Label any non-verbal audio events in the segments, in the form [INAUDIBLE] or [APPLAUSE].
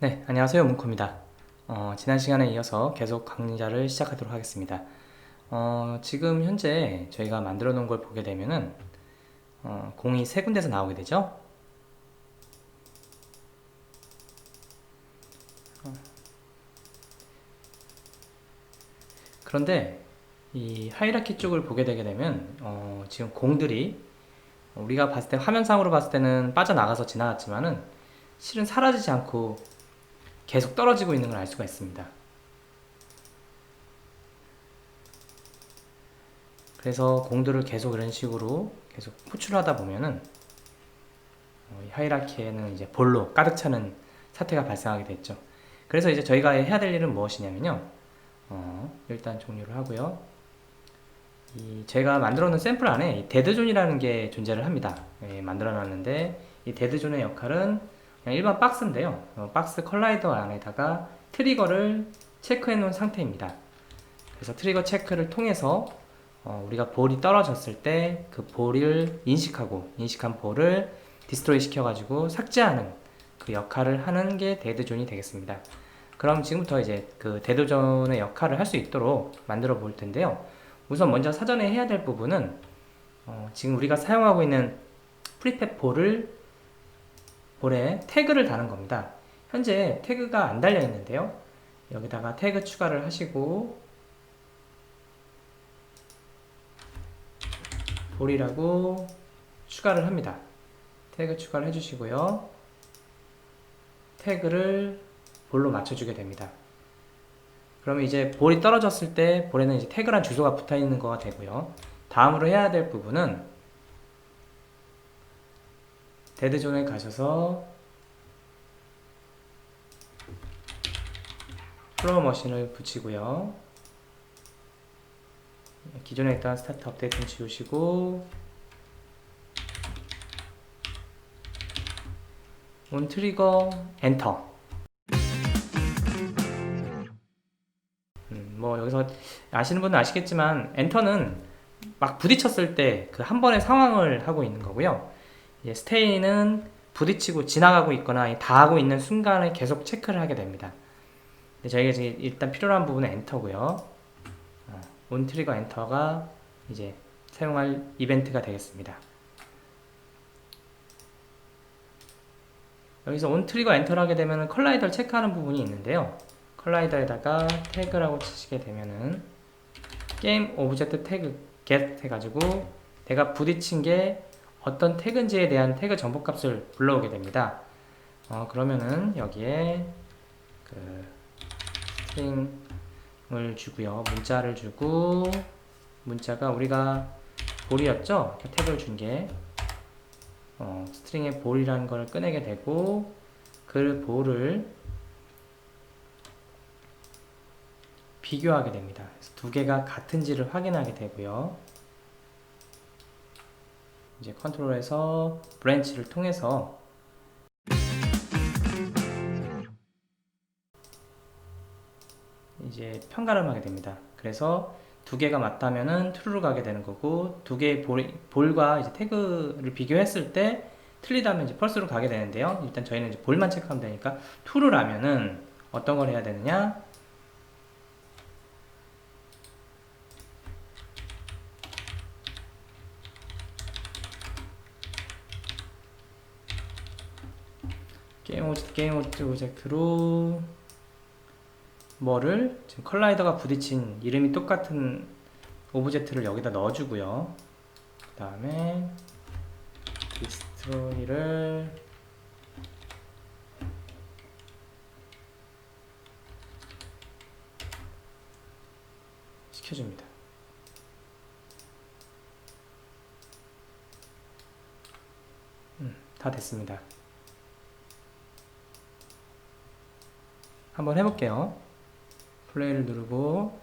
네, 안녕하세요. 문코입니다. 어, 지난 시간에 이어서 계속 강좌를 시작하도록 하겠습니다. 어, 지금 현재 저희가 만들어 놓은 걸 보게 되면은 어, 공이 세 군데서 나오게 되죠. 그런데 이 하이라키 쪽을 보게 되게 되면 어, 지금 공들이 우리가 봤을 때 화면상으로 봤을 때는 빠져나가서 지나갔지만은 실은 사라지지 않고 계속 떨어지고 있는 걸 알 수가 있습니다. 그래서 공들을 계속 이런 식으로 계속 포출하다 보면은 어, 이 하이라키에는 이제 볼로 가득 차는 사태가 발생하게 됐죠. 그래서 이제 저희가 해야 될 일은 무엇이냐면요. 어, 일단 종료를 하고요. 이 제가 만들어 놓은 샘플 안에 이 데드존이라는 게 존재를 합니다. 예, 만들어 놨는데 이 데드존의 역할은 그냥 일반 박스인데요. 어, 박스 컬라이더 안에다가 트리거를 체크해 놓은 상태입니다. 그래서 트리거 체크를 통해서 어, 우리가 볼이 떨어졌을 때 그 볼을 인식하고 인식한 볼을 디스트로이 시켜가지고 삭제하는 그 역할을 하는 게 데드존이 되겠습니다. 그럼 지금부터 이제 그 데드존의 역할을 할 수 있도록 만들어 볼 텐데요. 우선 먼저 사전에 해야 될 부분은 어, 지금 우리가 사용하고 있는 프리팹 볼을 볼에 태그를 다는 겁니다. 현재 태그가 안 달려 있는데요. 여기다가 태그 추가를 하시고 볼이라고 추가를 합니다. 태그 추가를 해주시고요. 태그를 볼로 맞춰주게 됩니다. 그러면 이제 볼이 떨어졌을 때 볼에는 이제 태그란 주소가 붙어 있는 거가 되고요. 다음으로 해야 될 부분은 데드존에 가셔서 플로어 머신을 붙이고요. 기존에 있던 스타트 업데이트는 지우시고 온 트리거 엔터 아시는 분은 아시겠지만 엔터는 막 부딪혔을 때 그 한 번의 상황을 하고 있는 거고요. 이제 스테이는 부딪히고 지나가고 있거나 닿하고 있는 순간에 계속 체크를 하게 됩니다. 근데 저희가 지금 일단 필요한 부분은 엔터고요. 어, 온 트리거 엔터가 이제 사용할 이벤트가 되겠습니다. 여기서 온 트리거 엔터를 하게 되면 컬라이더를 체크하는 부분이 있는데요. 컬라이더에다가 태그라고 치시게 되면은 게임 오브젝트 태그 get 해가지고 내가 부딪힌 게 어떤 태그인지에 대한 태그 정보 값을 불러오게 됩니다. 어, 그러면은 여기에 그 스트링을 주고요. 문자를 주고 문자가 우리가 볼이었죠? 태그를 준 게 어, 스트링의 볼이라는 걸 꺼내게 되고 그 볼을 비교하게 됩니다. 그래서 두 개가 같은지를 확인하게 되고요. 이제 컨트롤에서 브랜치를 통해서 이제 평가를 하게 됩니다. 그래서 두 개가 맞다면은 true로 가게 되는 거고 두 개의 볼, 볼과 이제 태그를 비교했을 때 틀리다면 이제 펄스로 가게 되는데요. 일단 저희는 이제 볼만 체크하면 되니까 true라면은 어떤 걸 해야 되느냐? 게임 오브젝트 게임 오브젝트 오브젝트로 뭐를 지금 컬라이더가 부딪힌 이름이 똑같은 오브젝트를 여기다 넣어주고요. 그 다음에 디스트로이를 시켜줍니다. 음, 다 됐습니다. 한번 해볼게요. 플레이를 누르고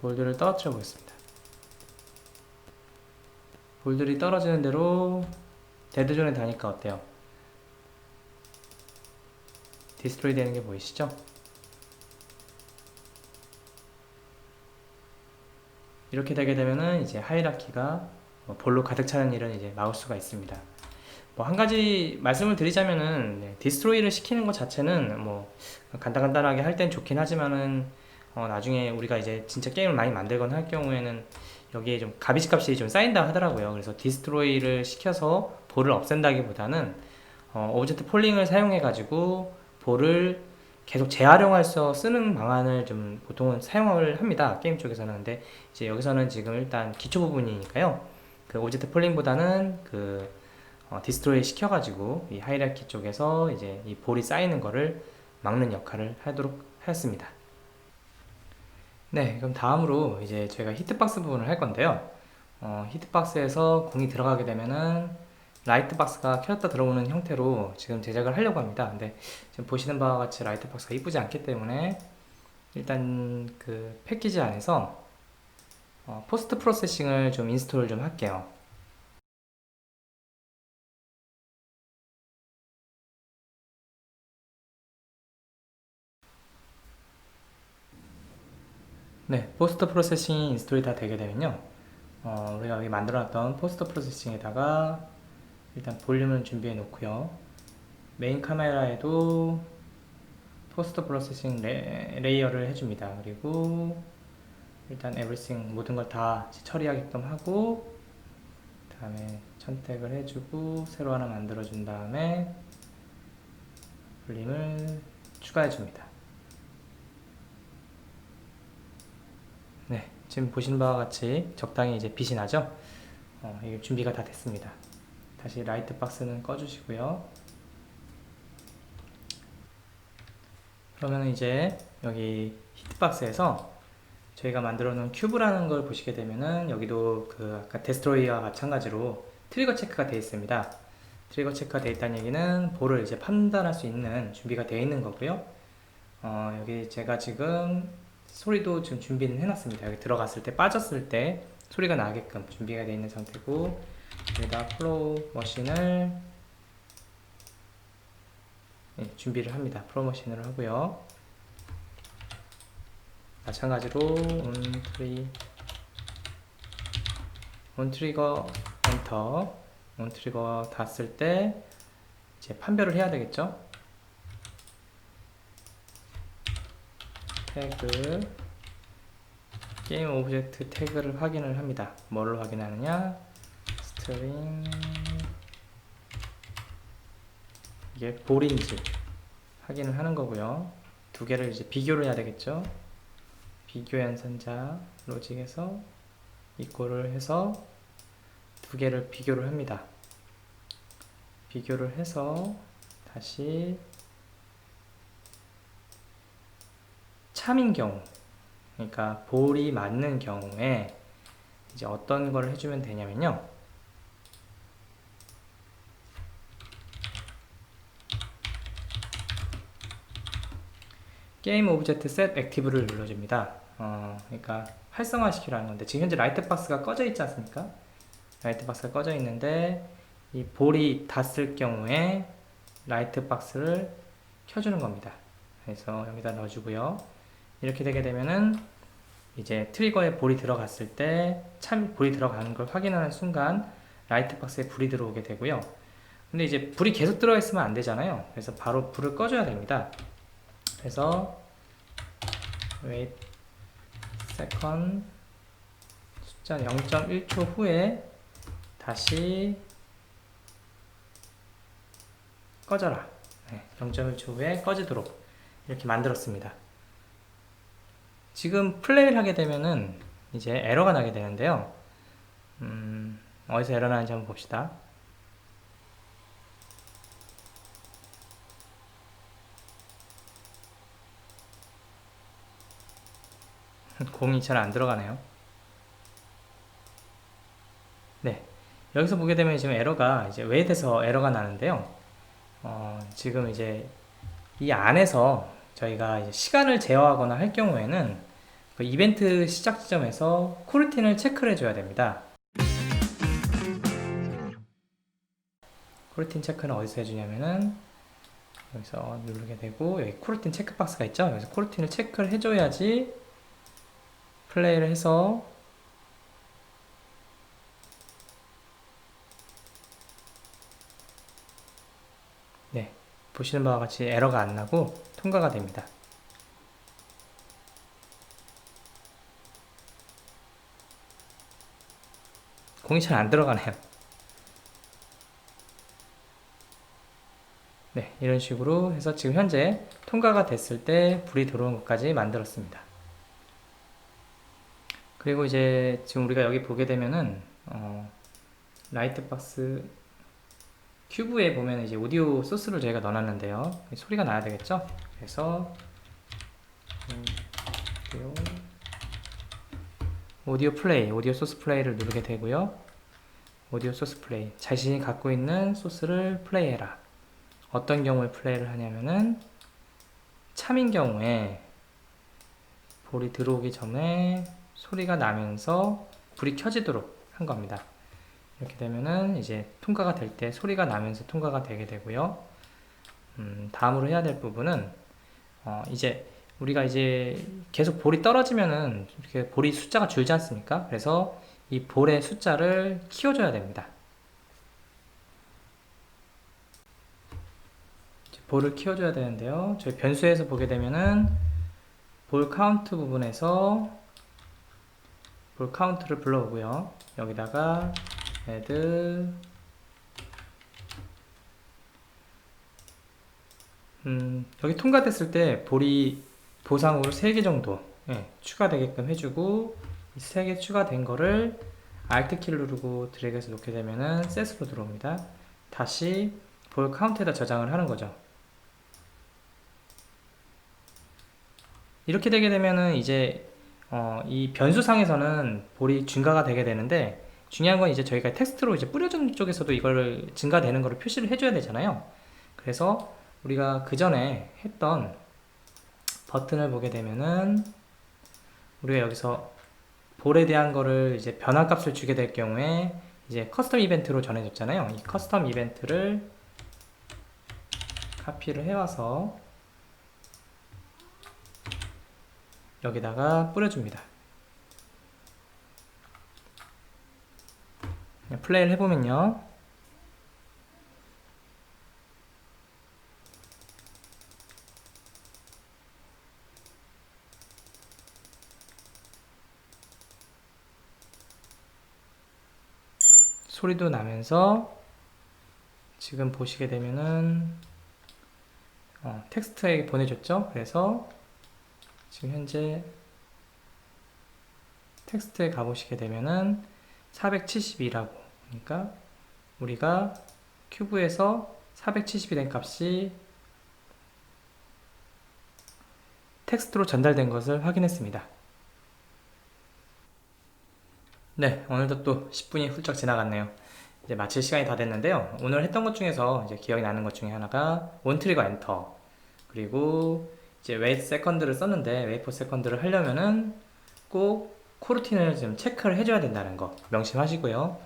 볼들을 떨어뜨려 보겠습니다. 볼들이 떨어지는 대로 데드존에 다니까 어때요? 디스트로이 되는 게 보이시죠? 이렇게 되게 되면은 이제 하이라키가 뭐 볼로 가득 차는 일은 이제 막을 수가 있습니다. 뭐 한 가지 말씀을 드리자면은 네, 디스트로이를 시키는 것 자체는 뭐 간단간단하게 할 땐 좋긴 하지만은 어, 나중에 우리가 이제 진짜 게임을 많이 만들거나 할 경우에는 여기에 좀 가비지 값이 좀 쌓인다 하더라고요. 그래서 디스트로이를 시켜서 볼을 없앤다기보다는 어, 오브젝트 폴링을 사용해 가지고 볼을 계속 재활용할 수 쓰는 방안을 좀 보통은 사용을 합니다. 게임 쪽에서는 근데 이제 여기서는 지금 일단 기초 부분이니까요. 그 오브젝트 폴링보다는 그 어, 디스트로이 시켜가지고 이 하이라키 쪽에서 이제 이 볼이 쌓이는 거를 막는 역할을 하도록 하였습니다. 네, 그럼 다음으로 이제 저희가 히트박스 부분을 할 건데요. 어, 히트박스에서 공이 들어가게 되면은 라이트 박스가 켜졌다 들어오는 형태로 지금 제작을 하려고 합니다. 근데 지금 보시는 바와 같이 라이트 박스가 이쁘지 않기 때문에 일단 그 패키지 안에서 어, 포스트 프로세싱을 좀 인스톨 좀 할게요. 네, 포스트 프로세싱이 인스톨이 다 되게 되면요. 어, 우리가 여기 만들어놨던 포스트 프로세싱에다가 일단 볼륨을 준비해 놓고요. 메인 카메라에도 포스트 프로세싱 레, 레이어를 해줍니다. 그리고 일단 에브리싱 모든 걸 다 처리하게끔 하고 다음에 선택을 해주고 새로 하나 만들어준 다음에 볼륨을 추가해 줍니다. 네, 지금 보시는 바와 같이 적당히 이제 빛이 나죠? 어, 이게 준비가 다 됐습니다. 다시 라이트 박스는 꺼주시고요. 그러면 이제 여기 히트박스에서 저희가 만들어 놓은 큐브라는 걸 보시게 되면은 여기도 그 아까 데스트로이와 마찬가지로 트리거 체크가 되어 있습니다. 트리거 체크가 되어 있다는 얘기는 볼을 이제 판단할 수 있는 준비가 되어 있는 거고요. 어, 여기 제가 지금 소리도 지금 준비는 해놨습니다. 여기 들어갔을 때 빠졌을 때 소리가 나게끔 준비가 되어 있는 상태고 여기다 플로우 머신을 네, 준비를 합니다. 플로우 머신으로 하고요. 마찬가지로 온 트리 온 트리거 엔터 온 트리거 닿았을 때 이제 판별을 해야 되겠죠. 태그 게임 오브젝트 태그를 확인을 합니다. 뭐를 확인하느냐? 스트링 이게 볼인지 확인을 하는 거고요. 두 개를 이제 비교를 해야 되겠죠. 비교 연산자 로직에서 이꼴을 해서 두 개를 비교를 합니다. 비교를 해서 다시 참인 경우 그러니까 볼이 맞는 경우에 이제 어떤 걸 해주면 되냐면요. 게임 오브젝트 셋 액티브를 눌러줍니다. 어, 그러니까 활성화시키라는 건데 지금 현재 라이트 박스가 꺼져 있지 않습니까? 라이트 박스가 꺼져 있는데 이 볼이 닿았을 경우에 라이트 박스를 켜주는 겁니다. 그래서 여기다 넣어주고요. 이렇게 되게 되면은 이제 트리거에 볼이 들어갔을 때 참 볼이 들어가는 걸 확인하는 순간 라이트 박스에 불이 들어오게 되고요. 근데 이제 불이 계속 들어 있으면 안 되잖아요. 그래서 바로 불을 꺼줘야 됩니다. 그래서 wait second 숫자 0.1초 후에 다시 꺼져라. 네, 0.1초 후에 꺼지도록 이렇게 만들었습니다. 지금 플레이를 하게 되면은 이제 에러가 나게 되는데요. 음, 어디서 에러 나는지 한번 봅시다. [LAUGHS] 공이 잘 안 들어가네요. 네. 여기서 보게 되면 지금 에러가 이제 웨이트에서 에러가 나는데요. 어, 지금 이제 이 안에서 저희가 시간을 제어하거나 할 경우에는 그 이벤트 시작 지점에서 코르틴을 체크를 해줘야 됩니다. 코르틴 체크는 어디서 해주냐면은 여기서 누르게 되고 여기 코르틴 체크 박스가 있죠. 여기서 코르틴을 체크를 해줘야지 플레이를 해서 네 보시는 바와 같이 에러가 안 나고 통과가 됩니다. 공이 잘 안 들어가네요. 네, 이런 식으로 해서 지금 현재 통과가 됐을 때 불이 들어온 것까지 만들었습니다. 그리고 이제 지금 우리가 여기 보게 되면은 어, 라이트 박스 큐브에 보면 이제 오디오 소스를 저희가 넣어놨는데요. 소리가 나야 되겠죠? 그래서 오디오, 오디오 플레이, 오디오 소스 플레이를 누르게 되고요. 오디오 소스 플레이, 자신이 갖고 있는 소스를 플레이해라. 어떤 경우에 플레이를 하냐면은 참인 경우에 볼이 들어오기 전에 소리가 나면서 불이 켜지도록 한 겁니다. 이렇게 되면은 이제 통과가 될 때 소리가 나면서 통과가 되게 되고요. 음, 다음으로 해야 될 부분은 어, 이제 우리가 이제 계속 볼이 떨어지면은 이렇게 볼이 숫자가 줄지 않습니까? 그래서 이 볼의 숫자를 키워줘야 됩니다. 볼을 키워줘야 되는데요. 저희 변수에서 보게 되면은 볼 카운트 부분에서 볼 카운트를 불러오고요. 여기다가 add 음, 여기 통과됐을 때 볼이 보상으로 3개 정도 예, 추가되게끔 해주고 이 3개 추가된 거를 Alt 키를 누르고 드래그해서 놓게 되면은 셋으로 들어옵니다. 다시 볼 카운트에다 저장을 하는 거죠. 이렇게 되게 되면은 이제 어, 이 변수상에서는 볼이 증가가 되게 되는데 중요한 건 이제 저희가 텍스트로 이제 뿌려준 쪽에서도 이걸 증가되는 거를 표시를 해줘야 되잖아요. 그래서 우리가 그 전에 했던 버튼을 보게 되면은 우리가 여기서 볼에 대한 거를 이제 변환 값을 주게 될 경우에 이제 커스텀 이벤트로 전해줬잖아요. 이 커스텀 이벤트를 카피를 해와서 여기다가 뿌려줍니다. 네, 플레이를 해보면요. 소리도 나면서 지금 보시게 되면은 어, 텍스트에 보내줬죠. 그래서 지금 현재 텍스트에 가보시게 되면은 472라고 그러니까 우리가 큐브에서 470이 된 값이 텍스트로 전달된 것을 확인했습니다. 네, 오늘도 또 10분이 훌쩍 지나갔네요. 이제 마칠 시간이 다 됐는데요. 오늘 했던 것 중에서 이제 기억이 나는 것 중에 하나가 원트리거 엔터 그리고 이제 웨이트 세컨드를 썼는데 웨이포 세컨드를 하려면은 꼭 코르틴을 좀 체크를 해줘야 된다는 거 명심하시고요.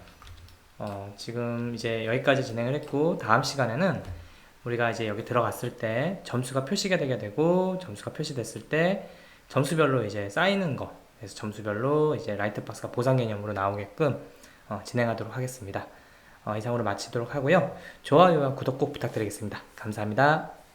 어, 지금 이제 여기까지 진행을 했고 다음 시간에는 우리가 이제 여기 들어갔을 때 점수가 표시가 되게 되고 점수가 표시됐을 때 점수별로 이제 쌓이는 거 그래서 점수별로 이제 라이트 박스가 보상 개념으로 나오게끔 어, 진행하도록 하겠습니다. 어, 이상으로 마치도록 하고요. 좋아요와 구독 꼭 부탁드리겠습니다. 감사합니다.